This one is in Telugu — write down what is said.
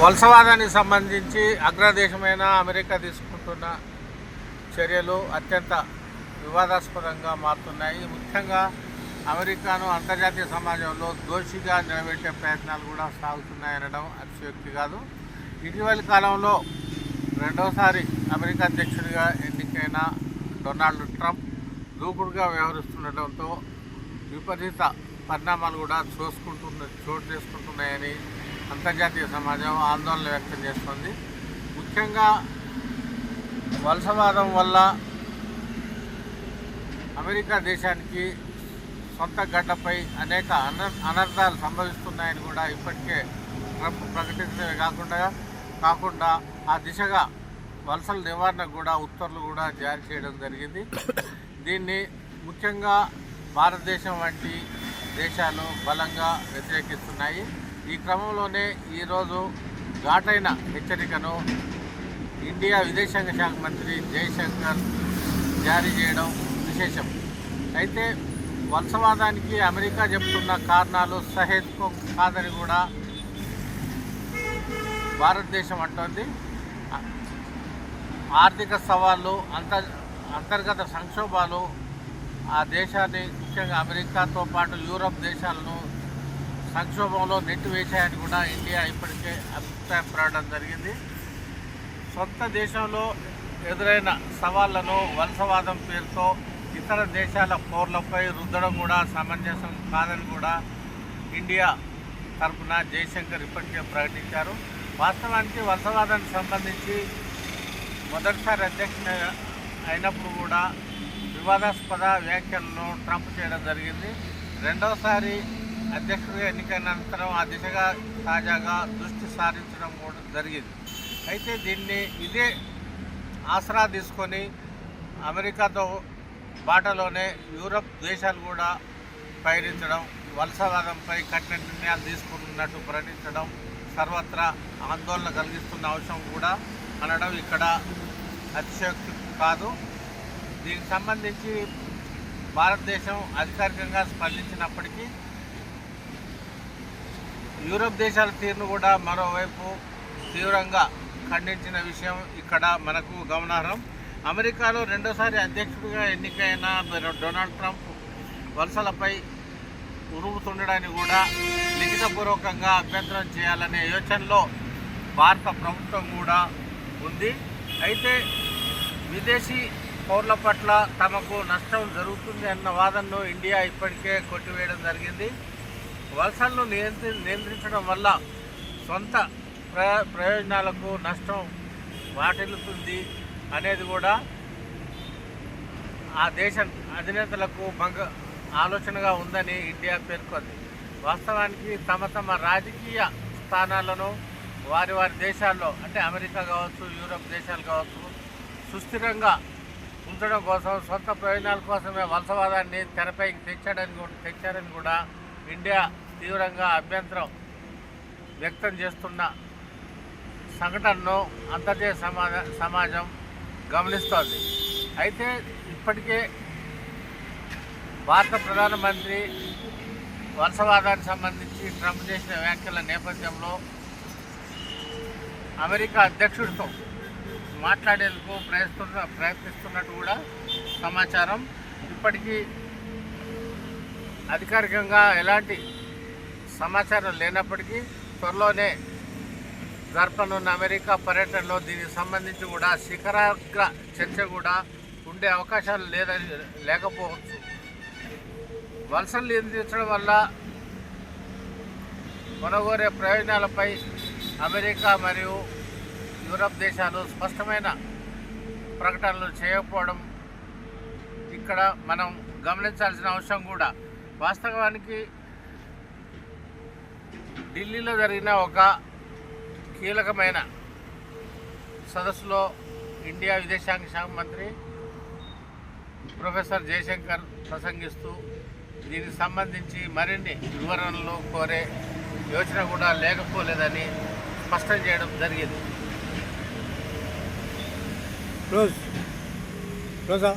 వలసవాదానికి సంబంధించి అగ్రదేశమైన అమెరికా తీసుకుంటున్న చర్యలు అత్యంత వివాదాస్పదంగా మారుతున్నాయి. ముఖ్యంగా అమెరికాను అంతర్జాతీయ సమాజంలో దోషిగా నిలబెట్టే ప్రయత్నాలు కూడా సాగుతున్నాయనడం అతిశయోక్తి కాదు. ఇటీవలి కాలంలో రెండవసారి అమెరికా అధ్యక్షుడిగా ఎన్నికైన డొనాల్డ్ ట్రంప్ దూకుడుగా వ్యవహరిస్తుండటంతో విపరీత పరిణామాలు కూడా చూసుకుంటున్న చోటు చేసుకుంటున్నాయని అంతర్జాతీయ సమాజం ఆందోళన వ్యక్తం చేస్తుంది. ముఖ్యంగా వలసవాదం వల్ల అమెరికా దేశానికి సొంత గడ్డపై అనేక అనర్థాలు సంభవిస్తున్నాయని కూడా ఇప్పటికే ట్రంప్ ప్రకటించడమే కాకుండా కాకుండా ఆ దిశగా వలసల నివారణకు కూడా ఉత్తర్వులు కూడా జారీ చేయడం జరిగింది. దీన్ని ముఖ్యంగా భారతదేశం వంటి దేశాలు బలంగా వ్యతిరేకిస్తున్నాయి. ఈ క్రమంలోనే ఈరోజు ఘాటైన హెచ్చరికను ఇండియా విదేశాంగ శాఖ మంత్రి జయశంకర్ జారీ చేయడం విశేషం. అయితే వలసవాదానికి అమెరికా చెప్తున్న కారణాలు సహేతుకం కాదని కూడా భారతదేశం అంటోంది. ఆర్థిక సవాళ్ళు అంతర్ అంతర్గత సంక్షోభాలు ఆ దేశాన్ని ముఖ్యంగా అమెరికాతో పాటు యూరప్ దేశాలను సంక్షోభంలో నెట్టివేశాయని కూడా ఇండియా ఇప్పటికే అభిప్రాయపడడం జరిగింది. సొంత దేశంలో ఎదురైన సవాళ్ళను వలసవాదం పేరుతో ఇతర దేశాల పౌరులపై రుద్దడం కూడా సమంజసం కాదని కూడా ఇండియా తరపున జయశంకర్ ఇప్పటికే ప్రకటించారు. వాస్తవానికి వలసవాదానికి సంబంధించి మొదటిసారి అధ్యక్ష అయినప్పుడు కూడా వివాదాస్పద వ్యాఖ్యలను ట్రంప్ చేయడం జరిగింది. రెండవసారి అధ్యక్షుడిగా ఎన్నికైన అనంతరం ఆ దిశగా తాజాగా దృష్టి సారించడం కూడా జరిగింది. అయితే దీన్ని ఇదే ఆసరా తీసుకొని అమెరికాతో బాటలోనే యూరప్ దేశాలు కూడా పయనించడం వలసవాదంపై కఠిన నిర్ణయాలు తీసుకున్నట్టు ప్రకటించడం సర్వత్రా ఆందోళన కలిగిస్తున్న అంశం కూడా అనడం ఇక్కడ అతిశయోక్తి కాదు. దీనికి సంబంధించి భారతదేశం అధికారికంగా స్పందించినప్పటికీ యూరప్ దేశాల తీరును కూడా మరోవైపు తీవ్రంగా ఖండించిన విషయం ఇక్కడ మనకు గమనార్హం. అమెరికాలో రెండోసారి అధ్యక్షుడిగా ఎన్నికైన డొనాల్డ్ ట్రంప్ వలసలపై ఉరుముతుండడాన్ని కూడా లిఖితపూర్వకంగా అభ్యంతరం చేయాలనే యోచనలో భారత ప్రభుత్వం కూడా ఉంది. అయితే విదేశీ పౌరుల పట్ల తమకు నష్టం జరుగుతుంది అన్న వాదనను ఇండియా ఇప్పటికే కొట్టివేయడం జరిగింది. వలసలను నియంత్రి నియంత్రించడం వల్ల సొంత ప్ర ప్రయోజనాలకు నష్టం వాటిల్లుతుంది అనేది కూడా ఆ దేశ అధినేతలకు భంగ ఆలోచనగా ఉందని ఇండియా పేర్కొంది. వాస్తవానికి తమ తమ రాజకీయ స్థానాలను వారి వారి దేశాల్లో అంటే అమెరికా కావచ్చు యూరప్ దేశాలు కావచ్చు సుస్థిరంగా ఉంచడం కోసం సొంత ప్రయోజనాల కోసమే వలసవాదాన్ని తెరపైకి తెచ్చాడని కూడా తెచ్చారని కూడా ఇండియా తీవ్రంగా అభ్యంతరం వ్యక్తం చేస్తున్న సంఘటనను అంతర్జాతీయ సమాజ సమాజం గమనిస్తోంది. అయితే ఇప్పటికే భారత ప్రధానమంత్రి వలసవాదానికి సంబంధించి ట్రంప్ చేసిన వ్యాఖ్యల నేపథ్యంలో అమెరికా అధ్యక్షుడితో మాట్లాడేందుకు ప్రయత్నిస్తున్న ప్రయత్నిస్తున్నట్టు కూడా సమాచారం. ఇప్పటికీ అధికారికంగా ఎలాంటి సమాచారం లేనప్పటికీ త్వరలోనే జరపనున్న అమెరికా పర్యటనలో దీనికి సంబంధించి కూడా శిఖరాగ్ర చర్చ కూడా ఉండే అవకాశాలు లేదని లేకపోవచ్చు. వలసలు నియంత్రించడం వల్ల కొనగోరే ప్రయోజనాలపై అమెరికా మరియు యూరప్ దేశాలు స్పష్టమైన ప్రకటనలు చేయకపోవడం ఇక్కడ మనం గమనించాల్సిన అవసరం కూడా వాస్తవానికి ఢిల్లీలో జరిగిన ఒక కీలకమైన సదస్సులో ఇండియా విదేశాంగ శాఖ మంత్రి ప్రొఫెసర్ జయశంకర్ ప్రసంగిస్తూ దీనికి సంబంధించి మరిన్ని వివరణలు కోరే యోచన కూడా లేకపోలేదని స్పష్టం చేయడం జరిగింది. క్లోజ్ క్లోజా